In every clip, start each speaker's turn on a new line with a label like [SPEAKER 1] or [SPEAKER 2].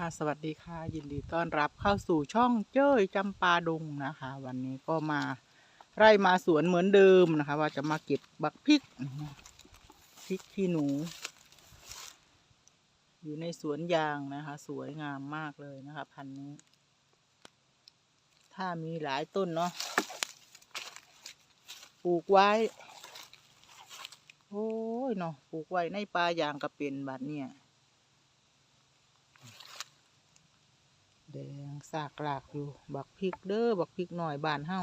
[SPEAKER 1] ค่ะสวัสดีค่ะ ยินดีต้อนรับเข้าสู่ช่องเจ้ยจำปาดงนะคะ วันนี้ก็มาไร่มาสวนเหมือนเดิมนะคะ ว่าจะมาเก็บบักพริกพริกขี้หนู อยู่ในสวนยางนะคะ สวยงามมากเลยนะคะ พันธุ์นี้ ถ้ามีหลายต้นเนาะปลูกไว้ โอ้ยเนาะปลูกไว้ในป่ายางกระเป็นบัดเนี่ย แดงสากหลากอยู่ บักพริกเด้อบักพริกหน่อยบานเฮา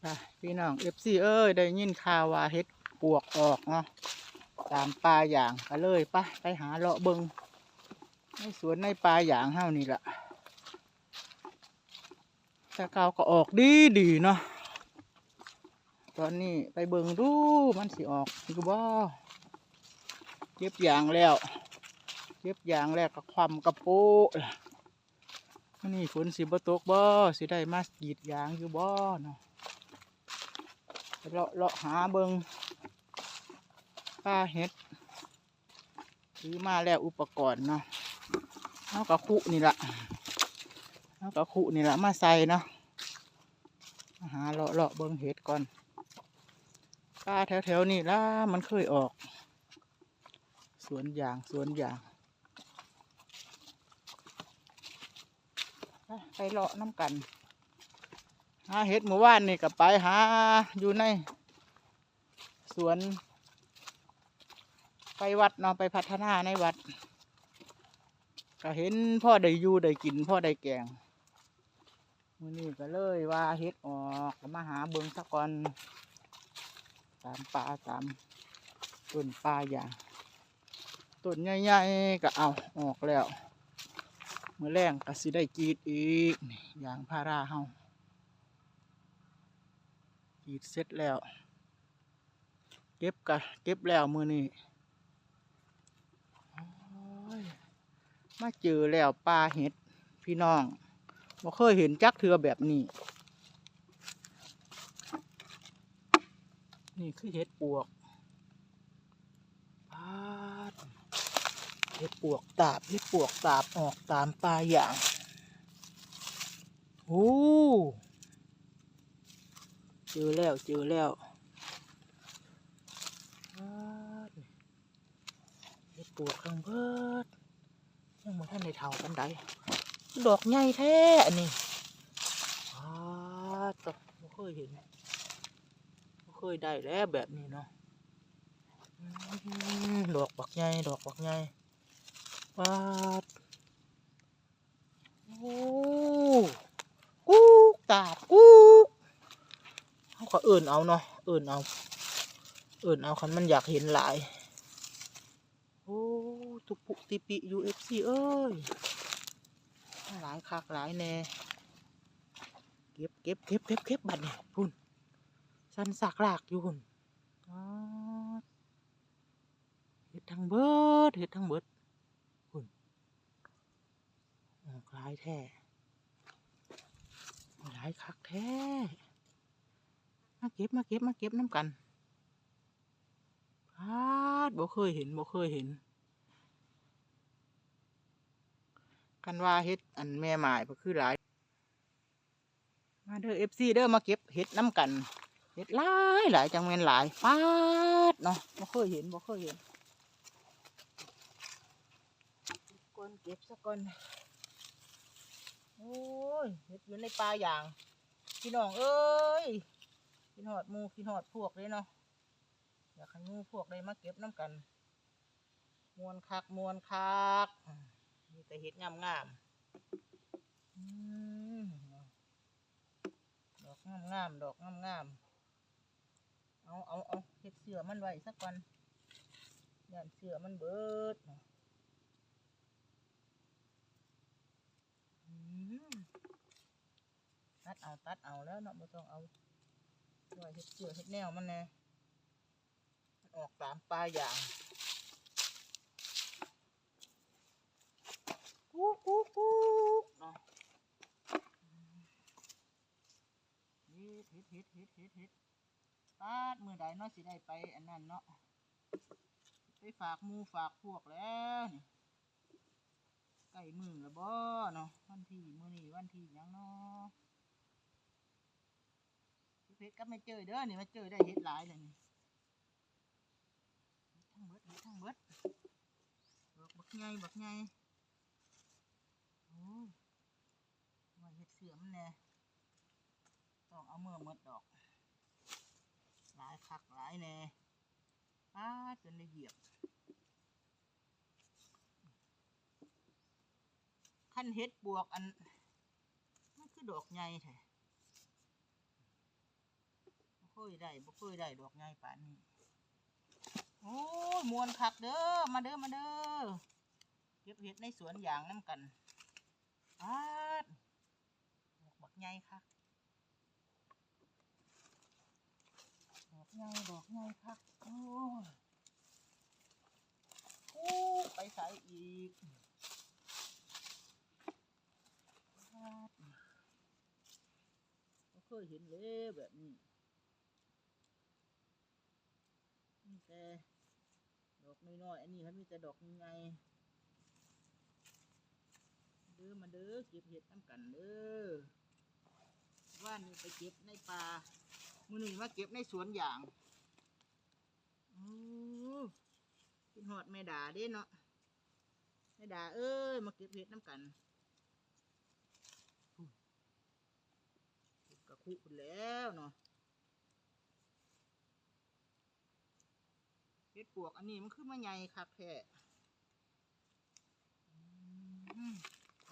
[SPEAKER 1] ไปพี่น้องเอฟซีเอ้ย ได้ยินข่าวว่าเฮ็ดปวกออกเนาะตามป่าอย่างก็เลยปะไปหาเลาะเบิงในสวนในป่าอย่างเฮานี่ละต่เก่าก็ออกดีดีเนาะตอนนี้ไปเบิงดูมันสิออกอยู่บ่ เก็บยางแล้ว เก็บยางแล้วก็ความกระโปะล่ะมื้อนี่ฝนสิบตกบ่สิได้มากีดยางอยู่บ่เนาะเลาะเลาะหาเบิงป้าเฮ็ดซื้อมาแล้วอุปกรณ์เนาะเอากระคุนี่ละเอากระคุนี่ละมาใส่เนาะมาหาเลาะเลาะเบิงเห็ดก่อนป้าแถวๆนี่ละมันเคยออก วนยางสวนยางไปเลาะน้ำกัน หาเห็ดหมู่บ้านนี่กับไปหาอยู่ใน สวน ไปวัดเนาะไปพัฒนาในวัด ก็เห็นพ่อได้อยู่ได้กินพ่อได้แกงมือนี้ก็เลยว่าเห็ดออกมาหาเบิงสักก่อนตามป่าตามต้นป่าอย่าง ต้นใหญ่ๆก็เอาออกแล้วเมื่อแรงก็สิได้กรีดอีกนี่ยางพาราเฮากรีดเสร็จแล้ว เก็บกะเก็บแล้วมือนี้มาเจอแล้วปลาเห็ดพี่น้องบ่เคยเห็นจักเทือแบบนี้ นี่คือเห็ดปวก ปาด เห็ดปวกตาบเห็ดปวกตาบออกตามปลาอย่าง โอ้เจอแล้วเจอแล้วปาดเห็ดปวกข้างเบิดยังมาท่านในเท่ากันไดดอกใหญ่แท้อันนี้ปาตกไม่เคยเห็นไม่เคยได้แล้วแบบนี้เนาะดอกบักใหญ่ดอกบักใหญ่ ปาดโอ้กูกตาดกูกเขาก็เอิ่นเอาเนาะเอิ่นเอาเอิ่นเอาคันมันอยากเห็นหลายโอ้ตุกปุกติปิยูเอฟซีเอ้ยหลายคักหลายแน่เก็บเก็บเก็บเก็บเก็บบัดเนี่ยพุ่นสันสักลากอยู่พุ่นเห็ดทั้งเบิดเห็ดทั้งเบิดคุณออก หลายแท้หลายคักแท้ มาเก็บมาเก็บมาเก็บน้ำกันพาดบ่เคยเห็นบ่เคยเห็น กันว่าเห็ดอันแม่หมายก็คือหลาย มาเด้อเอฟซีเด้อมาเก็บเห็ดน้ำกันเห็ดหลายหลายจังเวนหลายปาดเนาะบ่เคยเห็นบ่เคยเห็นก้นเก็บสักก้อน โอ้ยเห็ดอยู่ในป่าอย่างพี่น้องเอ้ยพี่หอดมูพี่หอดพวกเลยเนาะอยากให้มูพวกเลยมาเก็บน้ำกัน มวนคักมวนคักมีแต่เห็ดงามงามอดอกงามงามดอกงามงามเอาเอาเอาเห็ดเสือมันไว้สักก่อนย่านเสือมันเบิดเนาะ อืม ตัดเอาตัดเอาแล้วเนาะไม่ต้องเอาด้วยเห็ดเสือเห็ดแนวมันแน่มันออกตามปลาอย่างกุ๊กกุ๊กกุ๊กเนาะเฮ็ดเฮ็ดเฮ็ดเฮ็ดเฮ็ดเฮ็ดปาดมือใดเนาะสิได้ไปอันนั้นเนาะไปฝากมูฝากพวกแล้วนี่ ใกล้มือล้วบ่เนาะวันที่มือนี้วันที่ยังเนาะเพชรก็ไม่เจอเด้อนี่มาเจอได้เฮ็ดหลายเลยนี่ทั้งเบิดเฮ็ดทั้งเบิดดอกบักใหญ่บักใหญ่โอ้ยว่าเฮ็ดเสื่อมแน่ต้องเอาเมื่อมดดอก หลายคักหลายแน่ป้าจนได้เหยียบ ขั้นเฮ็ดบวกอัน มันคือดอกใหญ่แท้บ่เคยได้บ่เคยได้ดอกใหญ่ป่านนี้โอ้ยมวนคักเด้อ มาเด้อ มาเด้อ เก็บเห็ดในสวนอย่างน้ำกันปาดดอกบักใหญ่คักดอกใหญ่ดอกใหญ่คัก โอ้ยโอ้ไปใส่อีก ครับบ่เคยเห็นเลยแบบนี้มีแต่ดอกน้อยๆอันนี้ครับมีแต่ดอกใหญ่ๆเด้อมาเด้อเก็บเห็ดน้ำกันเด้อว่านนี่ไปเก็บในป่ามื้อนี้มาเก็บในสวนอย่างโอ้กินหอดแม่ดาเด้เนาะแม่ดาเอ้ยมาเก็บเห็ดน้ำกัน กระ คุพุ่นแล้วเนาะเฮ็ดปวกอันนี้มันคือมาใหญ่คักแท้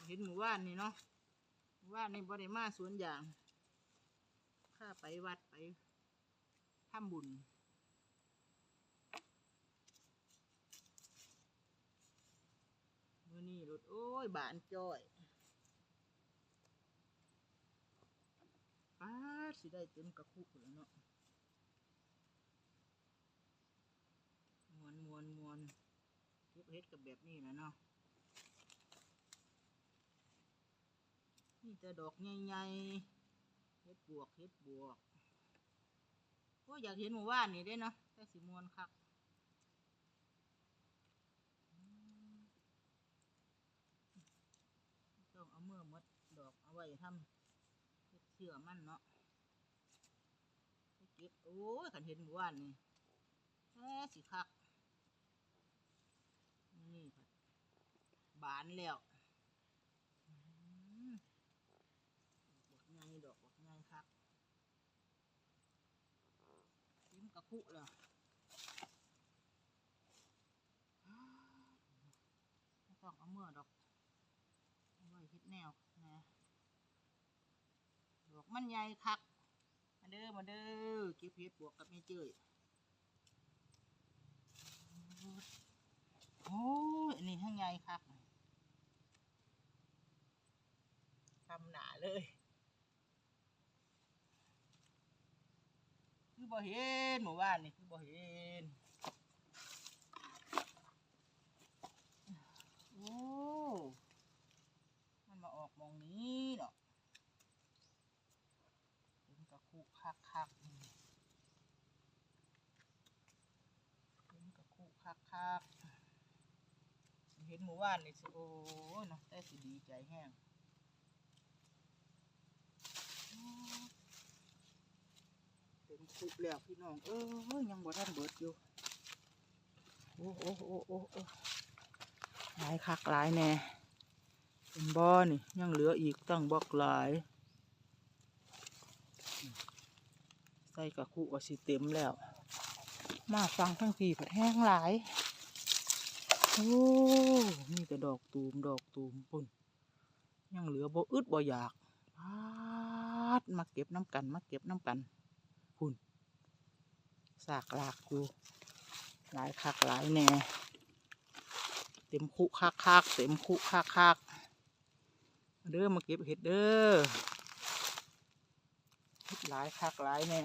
[SPEAKER 1] เห็นหมู่บ้านนี่เนาะหมู่บ้านนี่บริมาสวนยางข้าไปวัดไปทำบุญมื่อนี้รถโอ้ยบานจ้อย ป้า ดสิได้เต็มกระคุกแล้วเนาะมวนมวนมวนเก็บเฮ็ดกับแบบนี้แหละเนาะนี่แต่ดอกใหญ่ๆเฮ็ดบวกเฮ็ดบวกโอ้อยากเห็นหมู่บ้านนี่ได้เนาะแต่สิมวนคักต้องเอาเมื่อมดดอกเอาไว้ทำเชื่อมันเนาะ ก็บโอ้ยขันเห็นหมู่บ้านนี่แท้สิคักนี่ผัดบานแล้วอืมดอกใหญ่ดอกดอกใหญ่คักเต็มกระพุแล้วไม่ต้องเอาเมื่อดอกเอาไว้เฮ็ดแนวนะดอกมันใหญ่คัก เด้อมาเด้อเก็บเห็ดปวกกับแม่เจ้ยโอ้ยอันนี้ทั้งใหญ่คักทำหนาเลยคือบ่เห็นหมู่บ้านนี่คือบ่เห็นโอ้มันมาออกมองนี้เนาะ เป็นกระคุกคักคักๆอืมเป็นกระ คักเห็นหมู่บ้านนี่สิโอ้เนาะแต่สิดีใจแห้งเต็มคุกแล้วพี่น้องเอ้ยยังบ่ทันเบิดอยู่โอ้โอ้โอ้โอ้โอ้หลายคักหลายแน่เป็นบ่อนี่ยังเหลืออีกตั้งบักหลาย ใส่กระคุก็สิเต็มแล้ว มาฟังทั้งทีผัดแห้งหลาย โอ้มีแต่ดอกตูมดอกตูมปุ่นยังเหลือบ่อึดบ่อยากพาดมาเก็บน้ำกันมาเก็บน้ำกันพุ่นสากหลากอยู่หลายคักหลายแหน่เต็มคุคักคักเต็มคุคักคักเด้อมาเก็บเห็ดเด้อหลายคักหลายแน่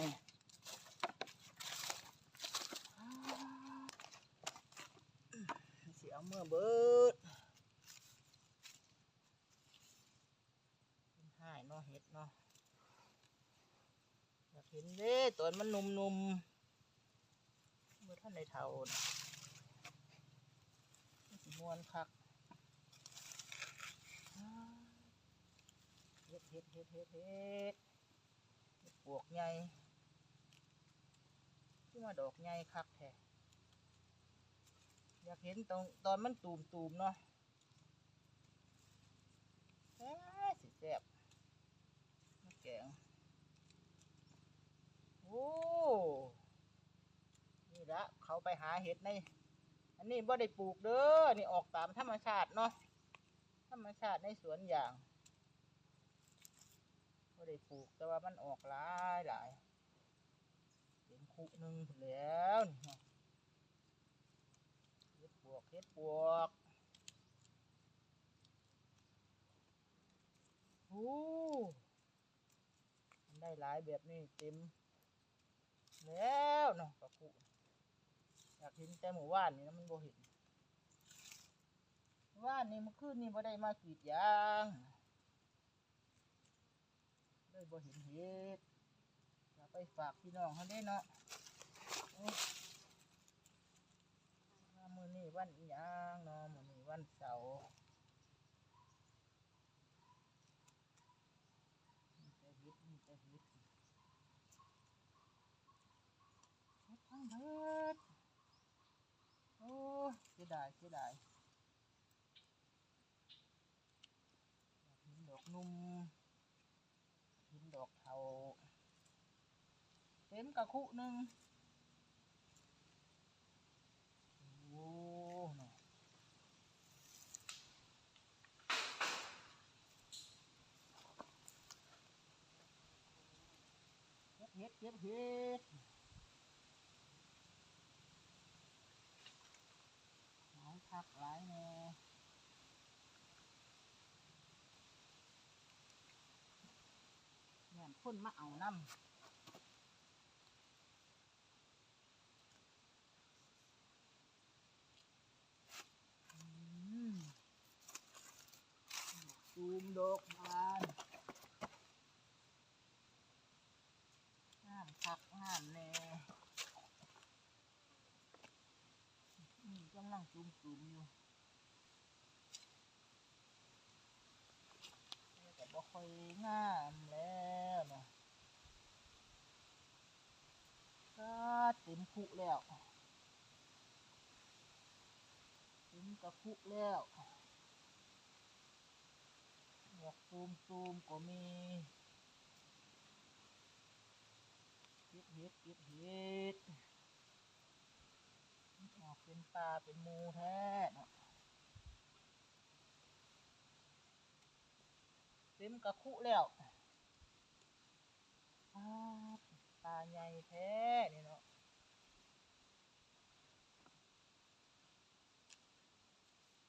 [SPEAKER 1] เสียเมื่อเบิดเป็นหายเนาะเห็ดเนาะอยากเห็นเด้ตอนมันหนุ่มๆเมื่อท่านในเทาน่ะมวนคักเฮ็ดเฮ็ดเฮ็ดเฮ็ดเฮ็ดเฮ็ดปวกใหญ่ที่มาดอกใหญ่คักแท้ อยากเห็นตรงตอนมันตูมตูมๆเนาะสิแซ่บแกงโอ้นี่ละเขาไปหาเห็ดใน อันนี้บ่ได้ปลูกเด้อ นี่ออกตามธรรมชาติเนาะ ธรรมชาติในสวนอย่างบ่ได้ปลูกแต่ว่ามันออกหลายหลายเป็นคุหนึ่งแล้วนี่ เนาะเห็ดปวกห็ดปวกโอ้มันได้หลายแบบนี้เต็ม แล้วเนาะกระปุอยากเห็นแต่หมู่ว่านนี่นะมันบ่เห็นว่านนี่มื่อคืนนี่บ่ได้มากรีดยางเลยบ่เห็นเห็ดอยากไปฝากพี่น้องเขาได้เนาะ มือนี้วันอีหยังนาะมื้อนี้วันเสาร์มีแต่เห็ดมีแต่เห็ดเฮ็ดทั้งเบิดโอ้เสียดายเสียดายห็นดอกนุ่มห็นดอกเทาเต็มกระคุหนึ่งโอ้เนาะเฮ็ ดเฮ็ดเฮ็ดเฮ็ดหลายคักหลายแน่เนี่นมาเอาน้ำอืมตูมดอกบานงามคักงามแน่ อืม กำลังจุ่มจุ่มอยู่แต่บ่ค่อยงามแล้วนะก็เต็มคุแล้วเต็มกระคุแล้วดอกตูมตูมก็มีเก็บเห็ดเก็บเห็ด อกเป็นปลาเป็นมูแท้เนาะเต็มกระคุแล้วอ้าวปลาใหญ่แท้นี่เนาะ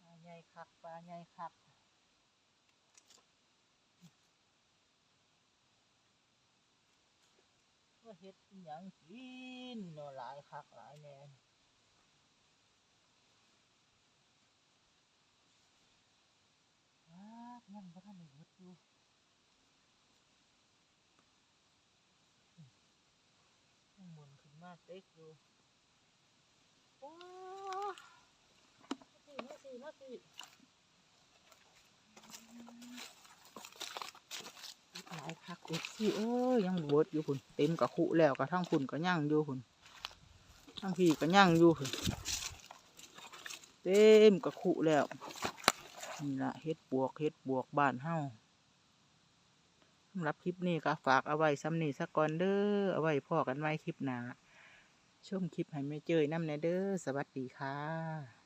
[SPEAKER 1] ปลาใหญ่คักปลาใหญ่คักก็เฮ็ดอหยังกินเนาะหลายคักหลายแน่ ครับยังบ่ทันได้เบิดอยู่ยัง หมุนขึ้นมาเต็กอยู่ว้ามาสิมาสิมาสิหลายคักอ็ดสิเอ้ยยังเบิดอยู่พุ่นเต็มกระคุแล้วกระทั่งพุ่นก็ย่างอยู่พุ่นทั้งพี่ก็ย่างอยู่พุ่นเต็มกระคุแล้ว นี่ละเฮ็ดบวกเฮ็ดบวกบ้านเฮาสำหรับคลิปนี้ก็ฝากเอาไว้ซ้ำนี่สักก่อนเด้อเอาไว้พอกันไว้คลิปหน้าชมคลิปให้ไม่เจยน้ำแนเด้อสวัสดีค่ะ